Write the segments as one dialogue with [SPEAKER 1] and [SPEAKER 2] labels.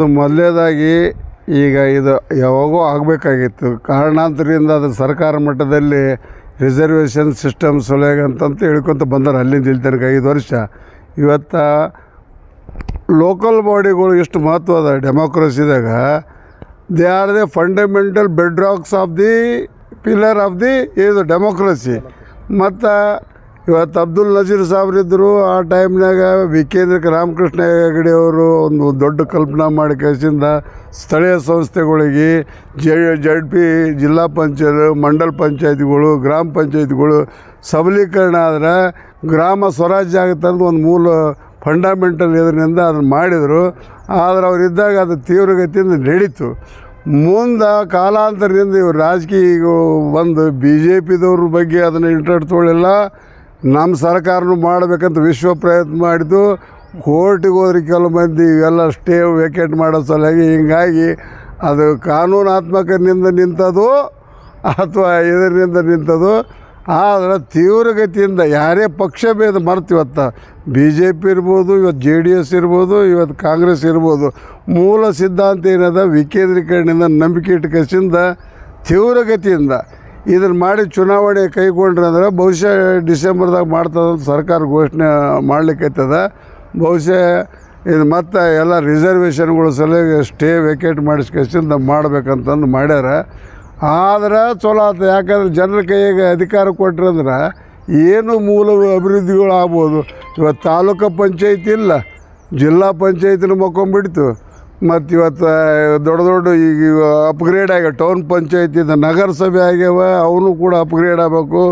[SPEAKER 1] ಇದು ಮೊದಲ್ನೇದಾಗಿ ಈಗ ಇದು ಯಾವಾಗೋ ಆಗಬೇಕಾಗಿತ್ತು. ಕಾರಣಾಂತರದಿಂದ ಅದು ಸರ್ಕಾರ ಮಟ್ಟದಲ್ಲಿ ರಿಸರ್ವೇಷನ್ ಸಿಸ್ಟಮ್ ಸಲುವಾಗಂತಂತ ಹೇಳ್ಕೊತ ಬಂದಾರೆ ಅಲ್ಲಿಂದ ಇಲ್ಲಿ ತನಕ ಐದು ವರ್ಷ. ಇವತ್ತು ಲೋಕಲ್ ಬಾಡಿಗಳು ಎಷ್ಟು ಮಹತ್ವ ಅದ ಡೆಮೋಕ್ರಸಿದಾಗ they are the fundamental bed rocks of the pillar of the ಇದು ಡೆಮೋಕ್ರಸಿ. ಮತ್ತು ಇವತ್ತು ಅಬ್ದುಲ್ ನಜೀರ್ ಸಾಬ್ರಿದ್ದರು ಆ ಟೈಮ್ನಾಗ ವಿಕೇಂದ್ರಕ್ಕೆ ರಾಮಕೃಷ್ಣ ಹೆಗಡೆ ಅವರು ಒಂದು ದೊಡ್ಡ ಕಲ್ಪನಾ ಮಾಡಿ ಕಳಿಸಿಂದ ಸ್ಥಳೀಯ ಸಂಸ್ಥೆಗಳಿಗೆ ಜೆ ಜಡ್ ಪಿ, ಜಿಲ್ಲಾ ಪಂಚಾಯತ್, ಮಂಡಲ್ ಪಂಚಾಯತ್ಗಳು, ಗ್ರಾಮ ಪಂಚಾಯತ್ಗಳು ಸಬಲೀಕರಣ ಆದ್ರೆ ಗ್ರಾಮ ಸ್ವರಾಜ್ಯ ಆಗುತ್ತೆ ಅನ್ನೋದು ಒಂದು ಮೂಲ ಫಂಡಮೆಂಟಲ್ ಇದರಿಂದ ಅದನ್ನು ಮಾಡಿದರು. ಆದರೆ ಅವರಿದ್ದಾಗ ಅದು ತೀವ್ರಗತಿಯಿಂದ ನಡೀತು. ಮುಂದೆ ಕಾಲಾಂತರದಿಂದ ಇವರು ರಾಜಕೀಯ ಬಂದು ಬಿ ಜೆ ಪಿದವ್ರ ಬಗ್ಗೆ ಅದನ್ನು ಇಂಟ್ರೆಸ್ಟ್ ತೊಗೊಳ್ಳಿಲ್ಲ. ನಮ್ಮ ಸರ್ಕಾರನೂ ಮಾಡಬೇಕಂತ ವಿಶ್ವ ಪ್ರಯತ್ನ ಮಾಡಿದ್ದು, ಕೋರ್ಟಿಗೆ ಹೋದ್ರೆ ಕೆಲವು ಮಂದಿ ಇವೆಲ್ಲ ಸ್ಟೇ ವೇಕೆಟ್ ಮಾಡೋ ಸಲುವಾಗಿ ಹಿಂಗಾಗಿ ಅದು ಕಾನೂನಾತ್ಮಕದಿಂದ ನಿಂತದು ಅಥವಾ ಇದರಿಂದ ನಿಂತದು, ಆದರೆ ತೀವ್ರಗತಿಯಿಂದ ಯಾರೇ ಪಕ್ಷ ಭೇದ ಮರ್ತಿವತ್ತ ಬಿ ಜೆ ಪಿ ಇರ್ಬೋದು, ಇವತ್ತು ಜೆ ಡಿ ಎಸ್ ಇರ್ಬೋದು, ಇವತ್ತು ಕಾಂಗ್ರೆಸ್ ಇರ್ಬೋದು, ಮೂಲ ಸಿದ್ಧಾಂತ ಏನದ? ವಿಕೇಂದ್ರೀಕರಣದಿಂದ ನಂಬಿಕೆ ಇಟ್ಕಸಿಂದ ತೀವ್ರಗತಿಯಿಂದ ಇದನ್ನು ಮಾಡಿ ಚುನಾವಣೆ ಕೈಗೊಂಡ್ರೆ ಅಂದ್ರೆ ಬಹುಶಃ ಡಿಸೆಂಬರ್ದಾಗ ಮಾಡ್ತದಂತ ಸರ್ಕಾರ ಘೋಷಣೆ ಮಾಡ್ಲಿಕ್ಕೈತದ. ಬಹುಶಃ ಇದು ಮತ್ತು ಎಲ್ಲ ರಿಸರ್ವೇಷನ್ಗಳು ಸಲುವಾಗಿ ಸ್ಟೇ ವೆಕೇಟ್ ಮಾಡಿಸ್ಕಸಿಂದ ಮಾಡ್ಬೇಕಂತಂದು ಮಾಡ್ಯಾರ. ಆದ್ರೆ ಚಲೋ ಆತು. ಯಾಕಂದ್ರೆ ಜನರ ಕೈಗೆ ಅಧಿಕಾರ ಕೊಟ್ರಂದ್ರೆ ಏನು ಮೂಲ ಅಭಿವೃದ್ಧಿಗಳು ಆಗ್ಬೋದು ಇವತ್ತು ತಾಲೂಕು ಪಂಚಾಯತಿ ಇಲ್ಲ, ಜಿಲ್ಲಾ ಪಂಚಾಯತಿನ ಮಕ್ಕೊಂಬಿಡ್ತು. ಮತ್ತು ಇವತ್ತು ದೊಡ್ಡ ದೊಡ್ಡ ಈಗ ಅಪ್ಗ್ರೇಡ್ ಆಗ್ಯಾವ ಟೌನ್ ಪಂಚಾಯತಿಂದ ನಗರಸಭೆ ಆಗ್ಯಾವ, ಅವನು ಕೂಡ ಅಪ್ಗ್ರೇಡ್ ಆಗಬೇಕು.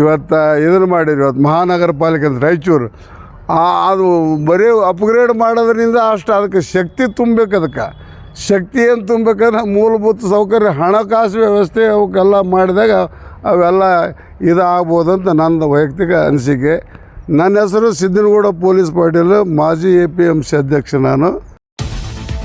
[SPEAKER 1] ಇವತ್ತು ಇದನ್ನು ಮಾಡಿದ್ರು ಇವತ್ತು ಮಹಾನಗರ ಪಾಲಿಕೆ ಅಂತ ರಾಯಚೂರು. ಅದು ಬರೀ ಅಪ್ಗ್ರೇಡ್ ಮಾಡೋದ್ರಿಂದ ಅಷ್ಟು ಅದಕ್ಕೆ ಶಕ್ತಿ ತುಂಬಬೇಕು ಅದಕ್ಕೆ. ಶಕ್ತಿ ಏನು ತುಂಬಬೇಕಂದ್ರೆ ಮೂಲಭೂತ ಸೌಕರ್ಯ, ಹಣಕಾಸು ವ್ಯವಸ್ಥೆ ಅವಕ್ಕೆಲ್ಲ ಮಾಡಿದಾಗ ಅವೆಲ್ಲ ಇದಾಗ್ಬೋದು ಅಂತ ನನ್ನ ವೈಯಕ್ತಿಕ ಅನಿಸಿಕೆ. ನನ್ನ ಹೆಸರು ಸಿದ್ದನಗೌಡ ಪೊಲೀಸ್ ಪಾಟೀಲ್, ಮಾಜಿ ಎ ಪಿ ಎಂ ಸಿ ಅಧ್ಯಕ್ಷ ನಾನು.